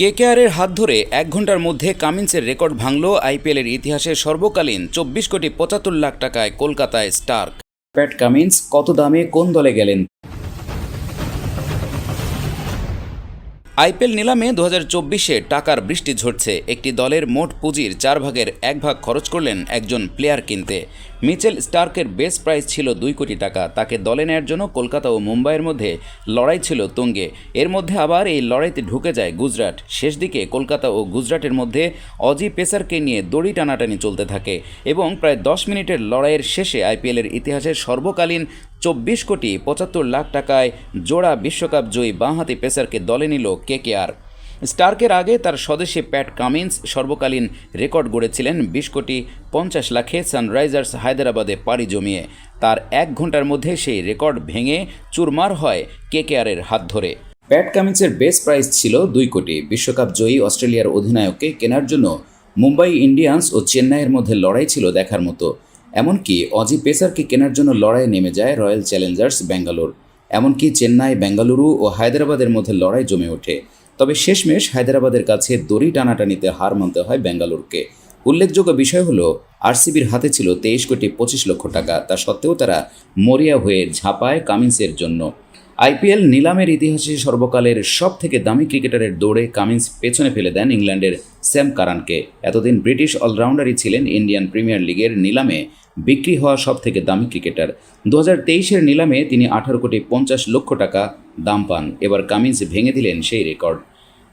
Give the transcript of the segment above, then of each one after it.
কেকেআরের হাত ধরে এক ঘণ্টার মধ্যে কামিন্সের রেকর্ড ভাঙল আইপিএলের ইতিহাসে সর্বকালীন চব্বিশ কোটি পঁচাত্তর লাখ টাকায় কলকাতায় স্টার্ক। প্যাট কামিন্স, কত দামে কোন দলে গেলেন? আইপিএল নিলামে দু চব্বিশে টাকার বৃষ্টি ঝরছে। একটি দলের মোট পুঁজির চার ভাগের এক ভাগ খরচ করলেন একজন প্লেয়ার কিনতে। মিচেল স্টার্কের বেস প্রাইস ছিল দুই কোটি টাকা। তাকে দলে নেয়ার জন্য কলকাতা ও মুম্বাইয়ের মধ্যে লড়াই ছিল তুঙ্গে। এর মধ্যে আবার এই লড়াইতে ঢুকে যায় গুজরাট। শেষ দিকে কলকাতা ও গুজরাটের মধ্যে অজি পেসারকে নিয়ে দড়ি টানাটানি চলতে থাকে এবং প্রায় দশ মিনিটের লড়াইয়ের শেষে আইপিএলের ইতিহাসের সর্বকালীন চব্বিশ কোটি পঁচাত্তর লাখ টাকায় জোড়া বিশ্বকাপ জয়ী বাঁহাতি পেসারকে দলে নিল কেকেআর। স্টার্কের আগে তার স্বদেশী প্যাট কামিন্স সর্বকালীন রেকর্ড গড়েছিলেন বিশ কোটি পঞ্চাশ লাখে সানরাইজার্স হায়দ্রাবাদে পাড়ি জমিয়ে। তার এক ঘণ্টার মধ্যে সেই রেকর্ড ভেঙে চুরমার হয় কেকেআরের হাত ধরে। প্যাট কামিন্সের বেস প্রাইস ছিল দুই কোটি। বিশ্বকাপ জয়ী অস্ট্রেলিয়ার অধিনায়ককে কেনার জন্য মুম্বাই ইন্ডিয়ান্স ও চেন্নাইয়ের মধ্যে লড়াই ছিল দেখার মতো। এমনকি অজি পেসারকে কেনার জন্য লড়াইয়ে নেমে যায় রয়্যাল চ্যালেঞ্জার্স ব্যাঙ্গালোর। এমনকি চেন্নাই বেঙ্গালুরু ও হায়দ্রাবাদের মধ্যে লড়াই জমে ওঠে। তবে শেষমেশ হায়দ্রাবাদের কাছে দড়ি টানাটানিতে হার মানতে হয় বেঙ্গালুরুকে উল্লেখযোগ্য বিষয় হলো, আরসিবির হাতে ছিল তেইশ কোটি পঁচিশ লক্ষ টাকা, তা সত্ত্বেও তারা মরিয়া হয়ে ঝাঁপায় কামিন্সের জন্য। আইপিএল নিলামের ইতিহাসে সর্বকালের সব থেকে দামি ক্রিকেটারের দৌড়ে কামিন্স পেছনে ফেলে দেন ইংল্যান্ডের স্যাম কারানকে। এতদিন ব্রিটিশ অলরাউন্ডারই ছিলেন ইন্ডিয়ান প্রিমিয়ার লিগের নিলামে বিক্রি হওয়া সব থেকে দামি ক্রিকেটার। দু হাজার তেইশের নিলামে তিনি আঠারো কোটি পঞ্চাশ লক্ষ টাকা দাম পান। এবার কামিন্স ভেঙে দিলেন সেই রেকর্ড।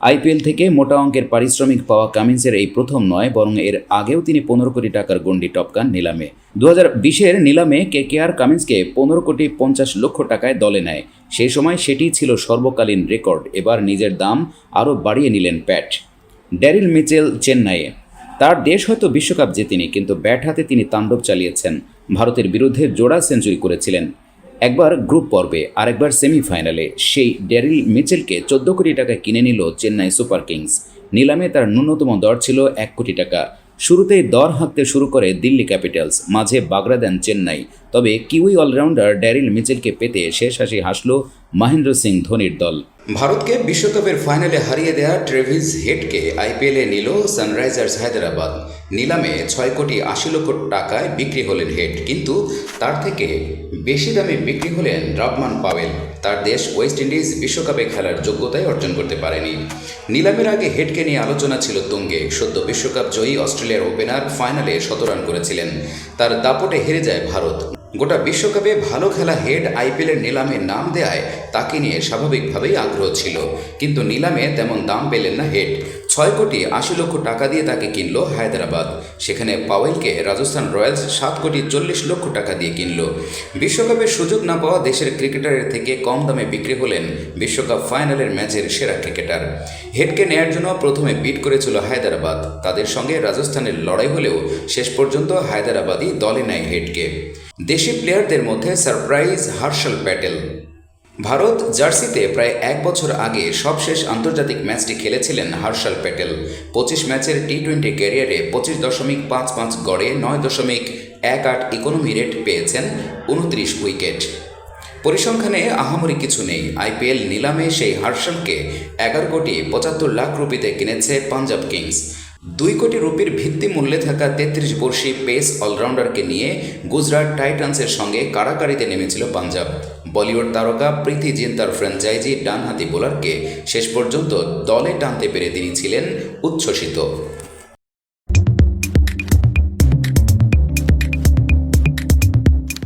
আইপিএল থেকে মোটা অঙ্কের পারিশ্রমিক পাওয়া কামিন্সের এই প্রথম নয়, বরং এর আগেও তিনি পনেরো কোটি টাকার গণ্ডি টপকান নিলামে। দু হাজার বিশের নিলামে কে কে আর কামিন্সকে পনেরো কোটি পঞ্চাশ লক্ষ টাকায় দলে নেয়। সেই সময় সেটি ছিল সর্বকালীন রেকর্ড। এবার নিজের দাম আরও বাড়িয়ে নিলেন প্যাট। ড্যারিল মিচেল চেন্নাইয়ে। তার দেশ হয়তো বিশ্বকাপ জেতেনি, কিন্তু ব্যাট হাতে তিনি তাণ্ডব চালিয়েছেন। ভারতের বিরুদ্ধে জোড়া সেঞ্চুরি করেছিলেন। একবার গ্রুপ পর্বে, আরেকবার সেমিফাইনালে, সেই ড্যারিল মিচেলকে চোদ্দ কোটি টাকা কিনে নিল চেন্নাই সুপার কিংস। নিলামে তার ন্যূনতম দর ছিল এক কোটি টাকা। শুরুতেই দর হাঁকতে শুরু করে দিল্লি ক্যাপিটালস, মাঝে বাগড়া দেন চেন্নাই। তবে কিউই অলরাউন্ডার ড্যারিল মিচেলকে পেতে শেষ হাসি হাসল মহেন্দ্র সিং ধোনির দল। ভারতকে বিশ্বকাপের ফাইনালে হারিয়ে দেয়া ট্রেভিস হেডকে আইপিএলে নিল সানরাইজার্স হায়দ্রাবাদ। নিলামে ছয় কোটি আশি লক্ষ টাকায় বিক্রি হলেন হেড, কিন্তু তার থেকে বেশি দামে বিক্রি হলেন রাবমান পাওয়েল। তার দেশ ওয়েস্ট ইন্ডিজ বিশ্বকাপে খেলার যোগ্যতাই অর্জন করতে পারেনি। নিলামের আগে হেডকে নিয়ে আলোচনা ছিল তুঙ্গে। সদ্য বিশ্বকাপ জয়ী অস্ট্রেলিয়ার ওপেনার ফাইনালে শতরান করেছিলেন। তার দাপটে হেরে যায় ভারত। গোটা বিশ্বকাপে ভালো খেলা হেড আইপিএলের নিলামে নাম দেয়ায় তাকে নিয়ে স্বাভাবিকভাবেই আগ্রহ ছিল। কিন্তু নিলামে তেমন দাম পেলেন না হেড। ছয় কোটি আশি লক্ষ টাকা দিয়ে তাকে কিনল হায়দ্রাবাদ। সেখানে পাওয়েলকে রাজস্থান রয়্যালস সাত কোটি চল্লিশ লক্ষ টাকা দিয়ে কিনল। বিশ্বকাপের সুযোগ না পাওয়া দেশের ক্রিকেটারের থেকে কম দামে বিক্রি হলেন বিশ্বকাপ ফাইনালের ম্যাচের সেরা ক্রিকেটার। হেডকে নেয়ার জন্য প্রথমে বিট করেছিল হায়দ্রাবাদ। তাদের সঙ্গে রাজস্থানের লড়াই হলেও শেষ পর্যন্ত হায়দ্রাবাদই দলে নেয় হেডকে। দেশি প্লেয়ারদের মধ্যে সারপ্রাইজ হার্শাল প্যাটেল। ভারত জার্সিতে প্রায় এক বছর আগে সবশেষ আন্তর্জাতিক ম্যাচটি খেলেছিলেন হর্ষাল প্যাটেল। পঁচিশ ম্যাচের টি টোয়েন্টি ক্যারিয়ারে পঁচিশ দশমিক পাঁচ পাঁচ গড়ে নয় দশমিক এক আট ইকোনমি রেট পেয়েছেন উনত্রিশ উইকেট। পরিসংখ্যানে আহামরি কিছু নেই। আইপিএল নিলামে সেই হার্শালকে এগারো কোটি পঁচাত্তর লাখ রুপিতে কিনেছে পাঞ্জাব কিংস। দুই কোটি রুপির ভিত্তি মূল্যে থাকা তেত্রিশ বর্ষী পেস অলরাউন্ডারকে নিয়ে গুজরাট টাইটান্সের সঙ্গে কাড়াকাড়িতে নেমেছিল পাঞ্জাব। বলিউড তারকা প্রীতি জিন্তার ফ্র্যাঞ্চাইজি ডানহাতি বোলারকে শেষ পর্যন্ত দলে টানতে পেরে তিনি ছিলেন উচ্ছ্বসিত।